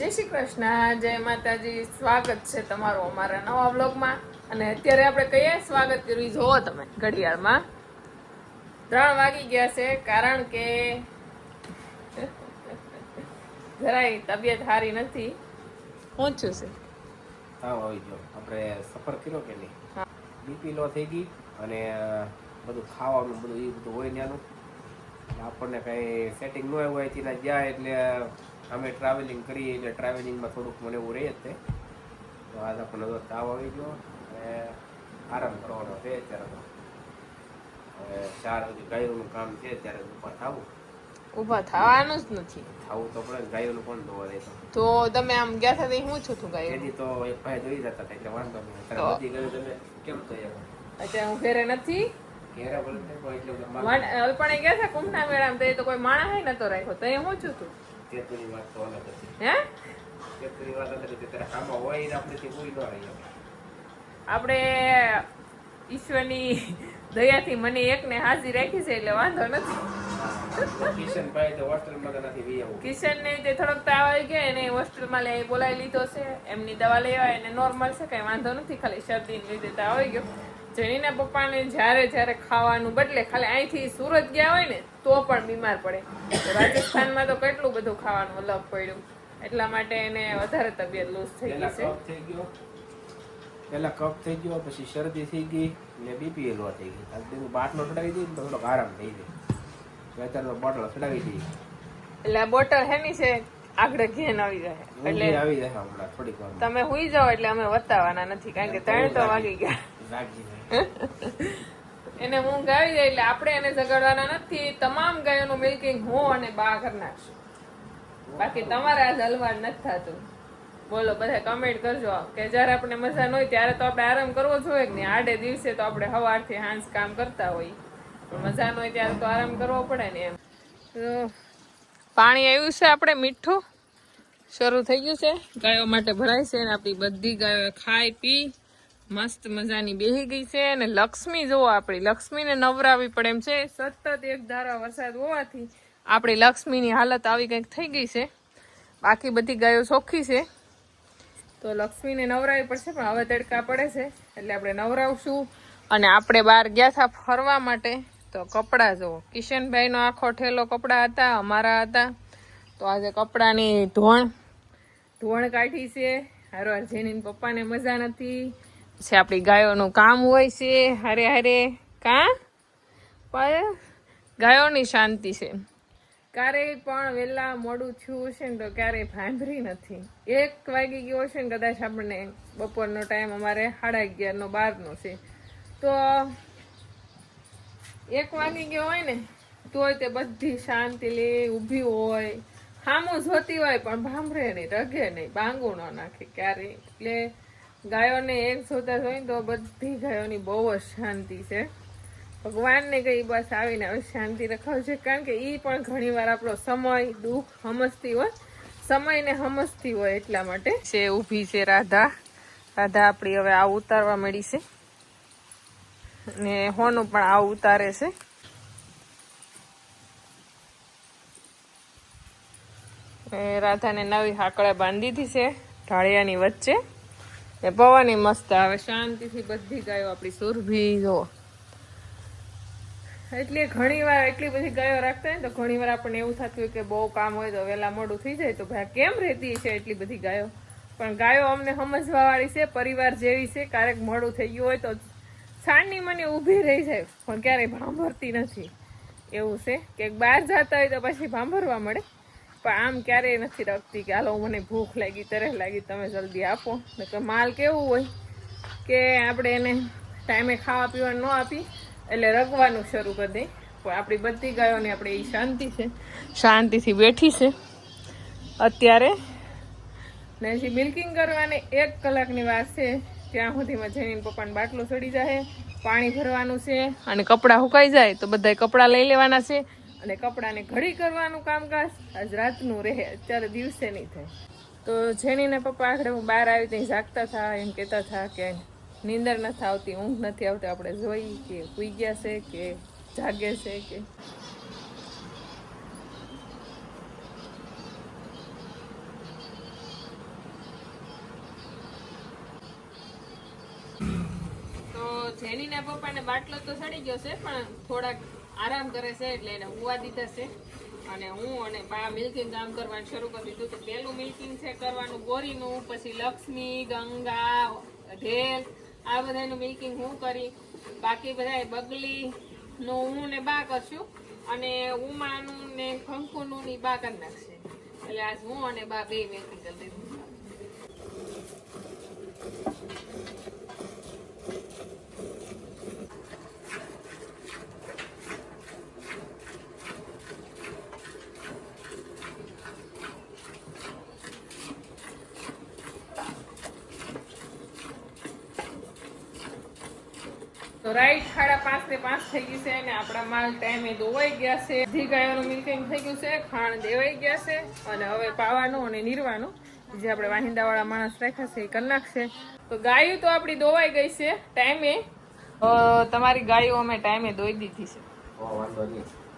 જય શ્રી કૃષ્ણ જય માતાજી. સ્વાગત છે તમારું અમારા નવા બ્લોગમાં અને અત્યારે આપણે કહીએ સ્વાગત કર્યું જોવો તમે ઘડિયાળમાં. ત્રણ વાગી ગયા છે કારણ કે જરાય તબિયત સારી નથી. પહોંચ્યું છે તાવ આવી ગયો આપણે સફર કર્યો કે નહીં? હા. બીપી લો થઈ ગઈ અને બધું ખાવાનું બધું એ બધું હોય ત્યાંનું આપણને કઈ સેટિંગ ન હોય ત્યાં ગયા એટલે અમે ટ્રાવેલિંગ કરીએ એટલે ટ્રાવેલિંગમાં થોડુંક મને એવું રહે જ તે તો આજ આપણને બધો તાવ આવી ગયો. અને આરામ કરવાનો છે અત્યારે તો. હવે ચાર સુધી ગાયોનું કામ છે ત્યારે ઉપર થવું. ઊભા થવાનું જ નથી. થવું તો પડે ગાયોનું કોણ ધોવા દે તો. તો તમે આમ ગયા હતા તો હું છું તું ગાયો? એની તો એક ભાઈ જોઈ જતા હતા એટલે વાંધો નહીં. અત્યારે બધી ગયું તમે કેમ તો અત્યારે હું ઘરે નથી. ઘેરે બોલે એટલે અલ્પણે ગયા હતા કુંભના મેળામાં તો એ તો કોઈ માણસ નતો રાખ્યો. તો એ હું છું તું? તેતુની વાત તો અલગ હતી હે? તેતુની વાત અલગ હતી ત્યારે આમાં હોય ને આપણે તે પૂરી ન રહી આપણે ઈશ્વરની દયાથી મને એકને હાજરી રાખી છે એટલે વાંધો નથી. તો કિશનભાઈ તો હોસ્ટેલમાં નથી થોડોક તાવ આવી ગયો એને હોસ્ટેલમાં લઈ બોલાવી લીધો છે. એમની દવા લેવાય એને નોર્મલ છે કઈ વાંધો નથી ખાલી શરદી લીધે તાવ આવી ગયો. જેનીના પપ્પાને જ્યારે જ્યારે ખાવાનું બદલે ખાલી અહીંથી સુરત ગયા હોય ને તો પણ બીમાર પડે. રાજસ્થાનમાં તો કેટલું બધું ખાવાનું અલગ પડ્યું. એટલા માટે એને વધારે તબિયત લૂઝ થઈ ગઈ છે. કફ થઈ ગયો. પહેલા કફ થઈ ગયો પછી શરદી થઈ ગઈ ને બીપી લો થઈ ગઈ. આ બધું બાટલો ચડાવી દઈએ તો થોડોક આરામ થઈ જાય. તો બોટલ ચડાવી દઈએ. એટલે બોટલ હેની છે આગળ ઘેન આવી જાય એટલે આવી જાય હમણાં થોડીક તમે હુઈ જાઓ એટલે અમે વતાવવાના નથી કારણ કે ત્રણ તો વાગી ગયા. એને હું ગાવી જાય એટલે આપણે એને જગાડવાના નથી. તમામ ગાયોનું મિલ્કિંગ હું અને બા કરી નાખશું. બાકી તમારે આ હલવાડ નથી થતું. બોલો બધા કમેન્ટ કરજો. કે જ્યારે આપણે મજા ન હોય ત્યારે તો આપણે આરામ કરવો જોઈએ કે નહીં આડે દિવસે તો આપણે સવારથી હાંસ કામ કરતા હોય. પણ મજા ન હોય ત્યારે તો આરામ કરવો પડે ને એમ. પાણી આવ્યું છે આપણે મીઠું. શરૂ થઈ ગયું છે. ગાયો માટે ભરાય છે અને આપણી બધી ગાયો ખાઈ પી મસ્ત મજાની બેહી ગઈ છે અને લક્ષ્મી જુઓ આપણી. લક્ષ્મીને નવરાવી પડે એમ છે, સતત એક ધારા વરસાદ હોવાથી આપણી લક્ષ્મીની હાલત આવી કંઈક થઈ ગઈ છે. બાકી બધી ગાયો ચોખ્ખી છે. તો લક્ષ્મીને નવરાવી પડશે પણ હવે તડકા પડે છે, એટલે આપણે નવરાવશું. અને આપણે બહાર ગયા હતા ફરવા માટે, તો કપડાં જુઓ કિશનભાઈનો આખો ઠેલો કપડાં હતા, અમારા હતા. તો આજે કપડાની ધોણ ધોણ કાઢી છે. હારો જેની પપ્પાને મજા નથી. પછી આપણી ગાયોનું કામ હોય છે, હરે હરે. કા? પણ ગાયોની શાંતિ છે. ક્યારેય પણ વહેલા મોડું થયું છે ને તો ક્યારેય ભાંભરી નથી. એક વાગી ગયો છે ને કદાચ આપણને બપોરનો ટાઈમ અમારે સાડા અગિયારનો, બારનો છે. તો એક વાગી ગયો હોય ને, તોય તે બધી શાંતિ લે, ઊભી હોય. સામું જોતી હોય પણ ભાંભરે નહીં, રગે નહીં, બાંગો ન નાખે ક્યારેય. એટલે ગાયોને એક જોતા જોઈને તો બધી ગાયોની બહુ જ શાંતિ છે. ભગવાનને કઈ બસ આવીને હવે શાંતિ રખાવશે કારણ કે એ પણ ઘણીવાર આપણો સમય, દુઃખ સમજતી હોય. સમયને સમજતી હોય એટલા માટે. છે, ઊભી છે રાધા. રાધા આપણી હવે આ ઉતારવા મળી છે. ને હોનું પણ આ ઉતારે છે. રાધાને નવી હાકડા બાંધી દીધી છે, ઢાળિયાની વચ્ચે. એ પવન મસ્ત આવે. શાંતિથી બધી ગાયો આપણી સુરભી જો એટલે ઘણી વાર એટલી બધી ગાયો રાખતા હોય ને તો ઘણી વાર આપણને એવું થતું હોય કે બહુ કામ હોય તો વહેલા મોડું થઈ જાય તો ભાઈ કેમ રહેતી છે એટલી બધી ગાયો? પણ ગાયો અમને સમજવા વાળી છે, પરિવાર જેવી છે, ક્યારેક મોડું થઈ ગયું હોય તો સાંજની મને ઊભી રહી જાય, પણ ક્યારેય ભાંભરતી નથી. એવું છે. કે બહાર જતા હોય તો પછી ભાંભરવા મળે. પણ આમ ક્યારેય નથી રાખતી કે હાલો મને ભૂખ લાગી તરફ લાગી, તમે જલ્દી આપો. નકર માલ કેવું હોય કે આપણે એને ટાઈમે ખાવા પીવા ન આપી, એટલે રગવાનું શરૂ કરી દઈ પણ આપણી બધી ગાયોને આપણે એ શાંતિ છે. શાંતિથી બેઠી છે. અત્યારે ને હજી મિલ્કિંગ કરવાની એક કલાકની વાત છે. ત્યાં સુધીમાં જઈને પપ્પાને બાટલો ચડી જાય પાણી ભરવાનું છે અને કપડાં સુકાઈ જાય તો બધા કપડાં લઈ લેવાના છે. અને કપડાને ઘડી કરવાનું કામકાજ આજ રાતનું રહે, અત્યારે દિવસે નહીં થાય. તો જેનીને પપ્પા આખરે હું બહાર આવી ત્યાં જાગતા હતા એમ કહેતા હતા કે નીંદર નથી આવતી, ઊંઘ નથી આવતી, આપણે જોઈ કે સુઈ ગયા છે કે જાગે છે કે જેનીના પપ્પાને બાટલો તો સડી ગયો છે, પણ થોડાક આરામ કરે છે એટલે એને હુવા દીધા છે. અને હું અને બા મિલ્કિંગ કામ કરવાનું શરૂ કરી દીધું તો પહેલું મિલ્કિંગ છે કરવાનું ગોરીનું, પછી લક્ષ્મી, ગંગા, ઢેલ, આ બધાનું મિલ્કિંગ હું કરી. બાકી બધા બગલી નું હું ને બા કરશું. અને ઉમાનું ને ખંખુનું ની બા કરી નાખશે. એટલે આજ હું અને બા બે મિલ્કિંગ કરી દીધું તો રાઈટ સાડા પાંચ ને પાંચ થઈ ગઈ છે અને આપણા માલ ટાઈમે ધોવાઈ ગયા છે. બધી ગાયોનું મિલ્કિંગ થઈ ગયું છે ખાણ દેવાઈ ગયા છે અને હવે પાવાનું અને નીરવાનું. જે આપણે વાહિંદાવાળા માણસ રાખ્યા છે એ કરી નાખશે તો ગાયું તો આપણી ધોવાઈ ગઈ છે ટાઈમે તમારી ગાયો અમે ટાઈમે ધોઈ દીધી છે.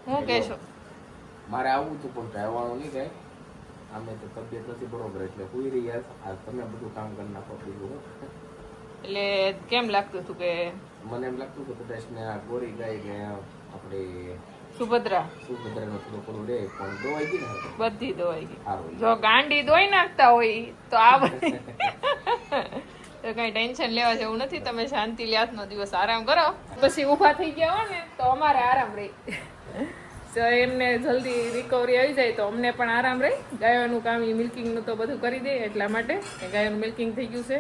હું કહેશો? મારે આવવું હતું પણ કાંઈ નહીં કાંઈ આમે તો તબિયત નથી બરોબર એટલે હુઈ રહી યાર આ તમે બધું કામ કરી નાખો બીજું. એટલે કેમ લાગતું હતું કે મને એમ લાગતું કે કદાચ ને આ ગોરી ગાય ને આપણે સુભદ્રા? સુભદ્રાનું થોડો થોડું રે પણ દોવાઈ ગઈ ને બધી ધોવાઈ ગઈ. જો ગાંડી દોઈ નાખતા હોય તો આ તો કઈ ટેન્શન લેવા જેવું નથી તમે શાંતિ નો દિવસ આરામ કરો. પછી ઊભા થઈ ગયા હો ને તો અમારે આરામ રહી. તો એમને જલ્દી રિકવરી આવી જાય તો અમને પણ આરામ રહે. ગાયોનું કામ એ મિલ્કિંગનું તો બધું કરી દે એટલા માટે ગાયોનું મિલ્કિંગ થઈ ગયું છે.